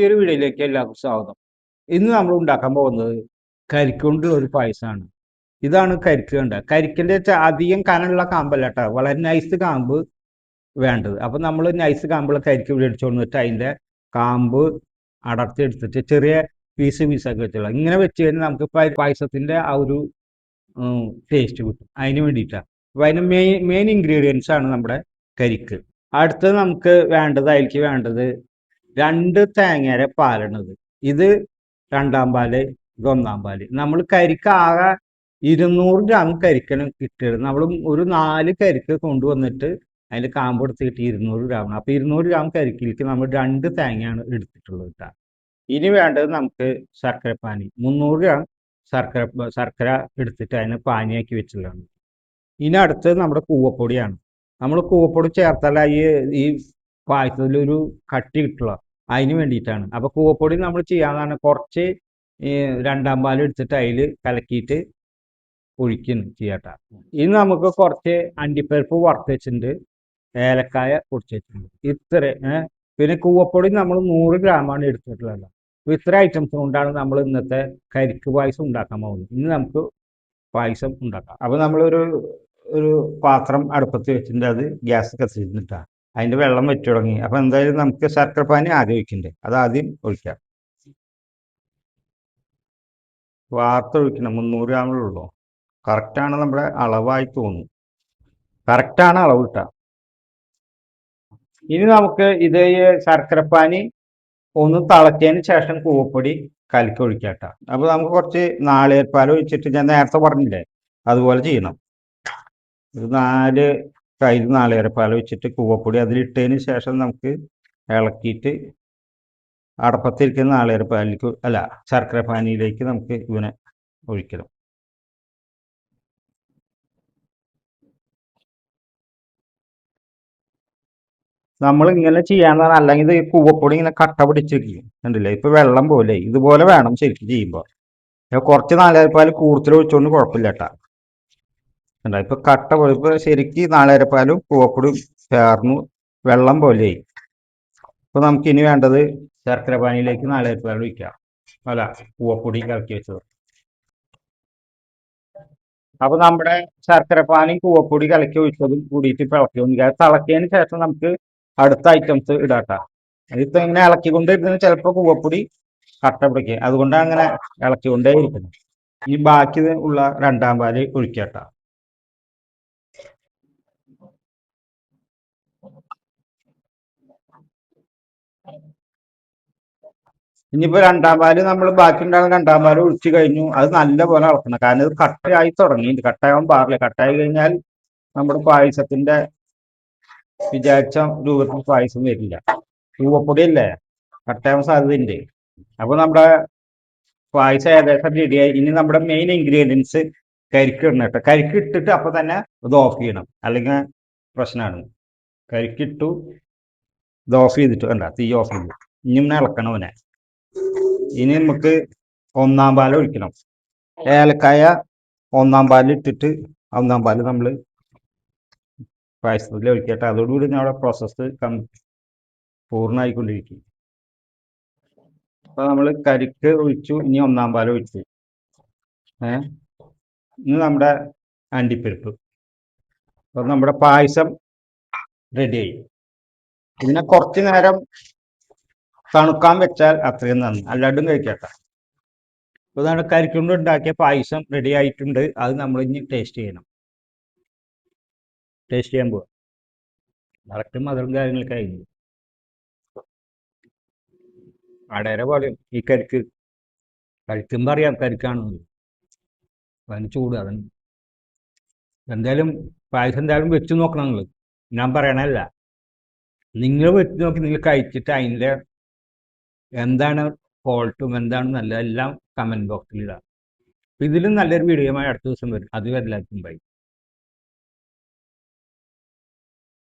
പുതിയൊരു വീഡിയോയിലേക്ക് എല്ലാവർക്കും സ്വാഗതം. ഇന്ന് നമ്മൾ ഉണ്ടാക്കാൻ പോകുന്നത് കരിക്കൊണ്ട് ഒരു പായസമാണ്. ഇതാണ് കരിക്ക് കണ്ട കരിക്കിന്റെ അധികം കനമുള്ള കാമ്പല്ല കേട്ടോ. വളരെ നൈസ് കാമ്പ് വേണ്ടത്. അപ്പം നമ്മൾ നൈസ് കാമ്പുള്ള കരിക്ക് മേടിച്ചു വന്നിട്ട് അതിന്റെ കാമ്പ് അടർത്തി എടുത്തിട്ട് ചെറിയ പീസ് പീസാക്കി വെച്ചുള്ള ഇങ്ങനെ വെച്ച് കഴിഞ്ഞാൽ നമുക്ക് പായസത്തിന്റെ ആ ഒരു ടേസ്റ്റ് കിട്ടും. അതിന് വേണ്ടിയിട്ടാണ്. അപ്പോൾ അതിന് മെയിൻ മെയിൻ ഇൻഗ്രീഡിയൻസ് ആണ് നമ്മുടെ കരിക്ക്. അടുത്തത് നമുക്ക് വേണ്ടത് അതിലേക്ക് വേണ്ടത് രണ്ട് തേങ്ങയുടെ പാലാണിത്. ഇത് രണ്ടാം പാൽ ഇത് ഒന്നാം പാൽ. നമ്മൾ കരിക്ക് ആകെ ഇരുന്നൂറ് ഗ്രാം കരിക്കണം കിട്ടിയത്. നമ്മൾ ഒരു നാല് കരിക്ക് കൊണ്ടുവന്നിട്ട് അതിൽ കാമ്പ് എടുത്ത് കിട്ടി ഇരുന്നൂറ് ഗ്രാമാണ് അപ്പോൾ ഇരുന്നൂറ് ഗ്രാം കരിക്കിലേക്ക് നമ്മൾ രണ്ട് തേങ്ങയാണ് എടുത്തിട്ടുള്ളത് കേട്ടോ ഇനി വേണ്ടത് നമുക്ക് ശർക്കര പാനി. മുന്നൂറ് ഗ്രാം ശർക്കര ശർക്കര എടുത്തിട്ട് അതിനെ പാനിയാക്കി വെച്ചിട്ടുള്ളതാണ്. ഇനി അടുത്തത് നമ്മുടെ കൂവപ്പൊടിയാണ്. നമ്മൾ കൂവപ്പൊടി ചേർത്താൽ ഈ ഈ പായസത്തിലൊരു കട്ടി കിട്ടുക അതിന് വേണ്ടിയിട്ടാണ് അപ്പോൾ കൂവപ്പൊടി നമ്മൾ ചെയ്യാതാണ് കുറച്ച് രണ്ടാം പാൽ എടുത്തിട്ട് അതിൽ കലക്കിയിട്ട് ഒഴിക്കുന്നു ചെയ്യാട്ട. ഇനി നമുക്ക് കുറച്ച് അണ്ടിപ്പരിപ്പ് വറുത്ത് വെച്ചിട്ടുണ്ട്. ഏലക്കായ പൊടിച്ച് വെച്ചിട്ടുണ്ട്. ഇത്ര പിന്നെ കൂവപ്പൊടി നമ്മൾ നൂറ് ഗ്രാമാണ് എടുത്തിട്ടുള്ളത്. അപ്പോൾ ഇത്ര ഐറ്റംസ് കൊണ്ടാണ് നമ്മൾ ഇന്നത്തെ കരിക്ക് പായസം ഉണ്ടാക്കാൻ പോകുന്നത്. ഇന്ന് നമുക്ക് പായസം ഉണ്ടാക്കാം. അപ്പോൾ നമ്മളൊരു ഒരു പാത്രം അടുപ്പത്ത് വെച്ചിട്ടുണ്ട്. അത് ഗ്യാസ് കത്തിച്ചിട്ടാണ് അതിന്റെ വെള്ളം വെച്ചു തുടങ്ങി. അപ്പോൾ എന്തായാലും നമുക്ക് ശർക്കരപ്പാനി ആദ്യം ഒഴിക്കണ്ടേ? അത് ആദ്യം ഒഴിക്കാം. വാർത്തൊഴിക്കണം മുന്നൂറ് ഗ്രാമുള്ളൂ കറക്റ്റാണ് നമ്മുടെ അളവായി തോന്നുന്നു. കറക്റ്റാണ് അളവ് കിട്ടുക ഇനി നമുക്ക് ഇത് ശർക്കരപ്പാനി ഒന്ന് തിളച്ചതിന് ശേഷം കൂവപ്പൊടി കലക്കി ഒഴിക്കാട്ട അപ്പോൾ നമുക്ക് കുറച്ച് നാളികേരപ്പാൽ ഒഴിച്ചിട്ട് ഞാൻ നേരത്തെ പറഞ്ഞില്ലേ? അതുപോലെ ചെയ്യണം. ഒരു നാല് കയ്യിൽ നാളികേരപ്പാൽ വെച്ചിട്ട് കൂവപ്പൊടി അതിലിട്ടതിന് ശേഷം നമുക്ക് ഇളക്കിയിട്ട് അടപ്പത്തിരിക്കുന്ന നാളികേരപ്പാലിലേക്ക് അല്ല ശർക്കര പാനിയിലേക്ക് നമുക്ക് ഇവനെ ഒഴിക്കണം. നമ്മൾ ഇങ്ങനെ ചെയ്യാന്നാണ്. അല്ലെങ്കിൽ ഈ കൂവപ്പൊടി ഇങ്ങനെ കട്ട പിടിച്ചിരിക്കും കണ്ടില്ലേ? ഇപ്പൊ വെള്ളം പോലെ. ഇതുപോലെ വേണം ശരിക്കും ചെയ്യുമ്പോൾ കുറച്ച് നാളികേരപ്പാൽ കൂടുതൽ ഒഴിച്ചുകൊണ്ട് കുഴപ്പമില്ല കേട്ടാ. കണ്ട ഇപ്പൊ കട്ട പോലെ ഇപ്പൊ ശരിക്ക് നാളരപ്പാലും കൂവപ്പൊടിയും ചേർന്നു വെള്ളം പോലെയായി. ഇപ്പൊ നമുക്ക് ഇനി വേണ്ടത് ശർക്കര പാനിയിലേക്ക് നാളരപ്പാൽ ഒഴിക്കാം. അല്ല പൂവപ്പൊടി കലക്കി വെച്ചത്. അപ്പൊ നമ്മുടെ ശർക്കര പാനി പൂവപ്പൊടി കലക്കി ഒഴിച്ചതും കൂടിയിട്ട് ഇപ്പൊ ഇളക്കി തിളക്കിയതിന് ശേഷം നമുക്ക് അടുത്ത ഐറ്റംസ് ഇടാട്ട. ഇതിപ്പോ ഇങ്ങനെ ഇളക്കിക്കൊണ്ടിരുന്നത് ചിലപ്പോൾ കൂവപ്പൊടി കട്ട പിടിക്കുക അതുകൊണ്ടാണ് അങ്ങനെ ഇളക്കിക്കൊണ്ടേ ഇരിക്കുന്നത് ഈ ബാക്കി ഉള്ള രണ്ടാം പാൽ ഒഴിക്കട്ട. ഇനിയിപ്പോ രണ്ടാം പാൽ നമ്മൾ ബാക്കി ഉണ്ടാകുന്ന രണ്ടാം പാൽ ഒഴിച്ചു കഴിഞ്ഞു. അത് നല്ല പോലെ ഇളക്കണം കാരണം ഇത് കട്ടയായി തുടങ്ങി കട്ടയാവാൻ പാടില്ല. കട്ടായി കഴിഞ്ഞാൽ നമ്മുടെ പായസത്തിന്റെ വിചാരിച്ച രൂപത്തിൽ പായസം വരില്ല. രൂപപ്പൊടി അല്ലേ? കട്ടയാവാൻ സാധ്യതയുണ്ട്. അപ്പൊ നമ്മുടെ പായസം ഏകദേശം റെഡിയായി ഇനി നമ്മുടെ മെയിൻ ഇൻഗ്രീഡിയൻസ് കരിക്ക് ഇടണം കേട്ടോ. കരിക്ക് ഇട്ടിട്ട് അപ്പൊ തന്നെ ഇത് ഓഫ് ചെയ്യണം. അല്ലെങ്കിൽ പ്രശ്നമാണ് കരിക്കിട്ടു ഇത് ഓഫ് ചെയ്തിട്ട് വേണ്ട തീ ഓഫ് ചെയ്തു. ഇനി ഇങ്ങനെ ഇളക്കണം അവനെ. ഇനി നമുക്ക് ഒന്നാം പാൽ ഒഴിക്കണം. ഏലക്കായ ഒന്നാം പാലിൽ ഇട്ടിട്ട് ഒന്നാം പാൽ നമ്മൾ പായസത്തിൽ ഒഴിക്കട്ടെ. അതോടുകൂടി നമ്മുടെ പ്രോസസ്സ് കം പൂർണമായിക്കൊണ്ടിരിക്കും. അപ്പോൾ നമ്മൾ കരിക്ക് ഒഴിച്ചു ഇനി ഒന്നാം പാൽ ഒഴിച്ചു. ഏ? ഇനി നമ്മുടെ അണ്ടിപ്പരിപ്പ്. അപ്പോൾ നമ്മുടെ പായസം റെഡിയായി ഇതിനെ കുറച്ച് നേരം തണുക്കാൻ വെച്ചാൽ അത്രയും നന്ദി അല്ലാണ്ടും കഴിക്കട്ടെ അപ്പോൾ നമ്മുടെ കരിക്കൊണ്ട് ഉണ്ടാക്കിയ പായസം റെഡി ആയിട്ടുണ്ട്. അത് നമ്മൾ ഇനി ടേസ്റ്റ് ചെയ്യണം. ടേസ്റ്റ് ചെയ്യാൻ പോവാം. കറക്റ്റ് മധുരം കാര്യങ്ങളൊക്കെ കഴിഞ്ഞു അടേരെ പോലെ ഈ കരിക്ക്. കഴിക്കുമ്പോൾ അറിയാം കരിക്കാണെന്ന്. അതിന് ചൂട് അതിന് എന്തായാലും പായസം എന്തായാലും വെച്ച് നോക്കണം നിങ്ങൾ ഞാൻ പറയണല്ല നിങ്ങൾ വെച്ച് നോക്കി നിങ്ങൾ കഴിച്ചിട്ട് അതിന്റെ എന്താണ് ഫോൾട്ടും എന്താണ് നല്ല എല്ലാം കമന്റ് ബോക്സിൽ ഇടാം. ഇതിലും നല്ലൊരു വീഡിയോയുമായി അടുത്ത ദിവസം വരും. അത് എല്ലാവർക്കും ബൈ